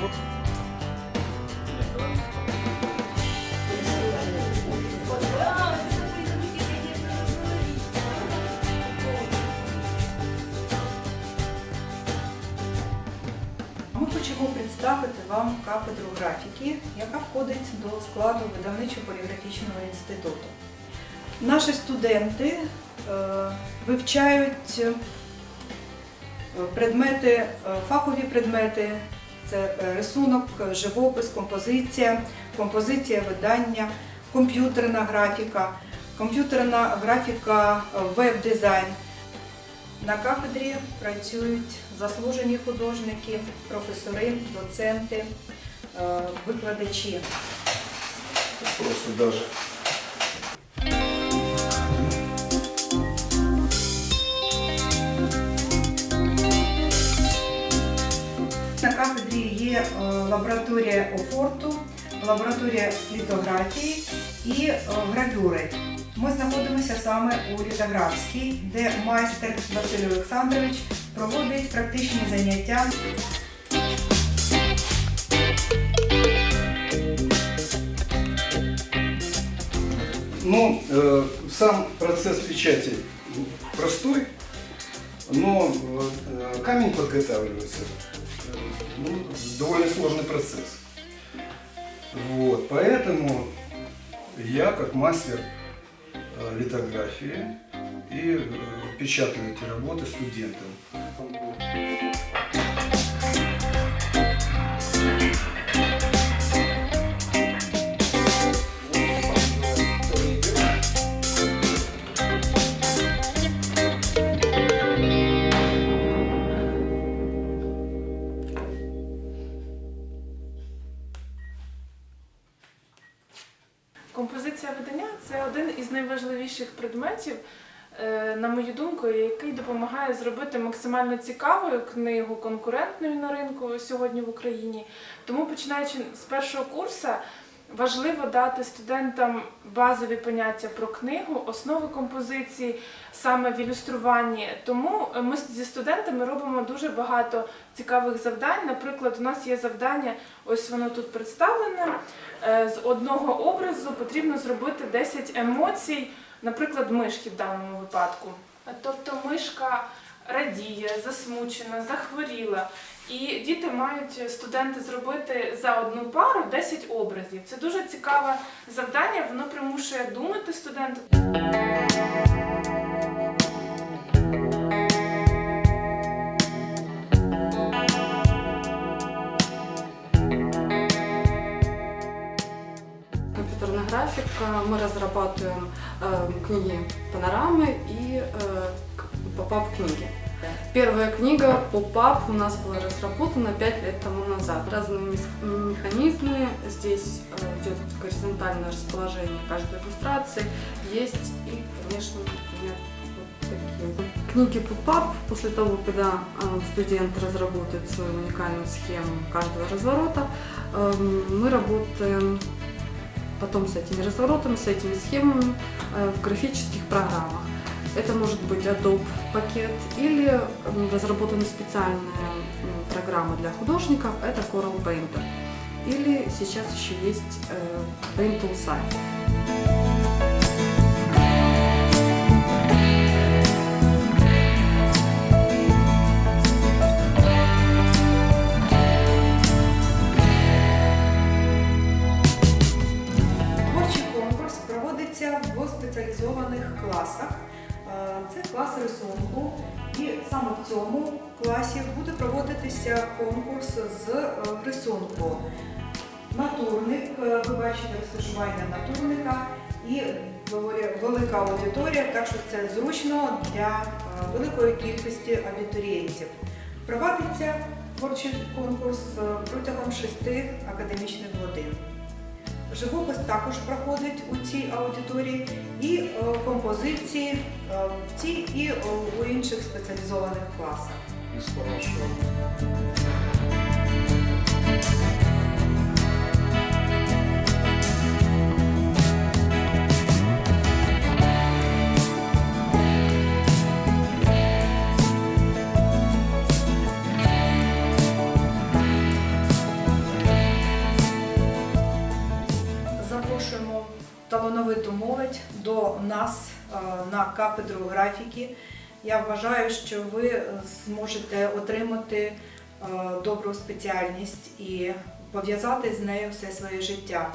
Вот. Ми хочемо представити вам кафедру графіки, яка входить до складу видавничо-поліграфічного інституту. Наші студенти е, вивчають е, предмети, е, фахові предмети це е, рисунок, е, живопис, композиція, композиція видання, комп'ютерна графіка, комп'ютерна графіка, е, веб-дизайн. На кафедрі працюють заслужені художники, професори, доценти, викладачі. Просто даже. Лабораторія офорту, лабораторія літографії і е, гравюри. Ми знаходимося саме у літографській, де майстер Василь Олександрович проводить практичні заняття. Ну, э, сам процесс печати простой, но э, камень подготавливается. Ну, довольно сложный процесс. Вот, поэтому я, как мастер э, литографии, и э, печатаю эти работы студентам. Композиція видання це один із найважливіших предметів, е, на мою думку, який допомагає зробити максимально цікавою книгу конкурентною на ринку сьогодні в Україні. Тому, починаючи з першого курсу, важливо дати студентам базові поняття про книгу, основи композиції саме в ілюструванні. Тому ми зі студентами робимо дуже багато цікавих завдань. Наприклад, у нас є завдання, ось воно тут представлене. Е, З одного образу потрібно зробити 10 емоцій, наприклад, мишки в даному випадку. Тобто мишка радіє, засмучена, захворіла. І діти мають студенти зробити за одну пару 10 образів. Це дуже цікаве завдання, воно примушує думати студента. Мы разрабатываем э, книги панорамы и э, поп-ап книги. Первая книга поп-ап у нас была разработана 5 лет тому назад. Разные механизмы. Здесь э, идет горизонтальное расположение каждой иллюстрации. Есть и, конечно, например, вот такие. Книги поп-ап, после того, когда э, студент разработает свою уникальную схему каждого разворота, э, мы работаем потом с этими разворотами, с этими схемами э, в графических программах. Это может быть Adobe пакет или м, разработана специальная м, программа для художников, это Coral Painter. Или сейчас еще есть э, Paint Toolsite. Це клас рисунку, і саме в цьому класі буде проводитися конкурс з е, рисунку. Натурник, е, ви бачите розташування натурника і велика аудиторія, так що це зручно для е, великої кількості абітурієнтів. Проводиться творчий конкурс протягом шести академічних годин. Живопис також проходить у цій аудиторії і е, композиції е, в цій і е, у інших спеціалізованих класах. До нас е, на кафедру графіки. Я вважаю, що ви зможете отримати добру спеціальність і пов'язати з нею все своє життя.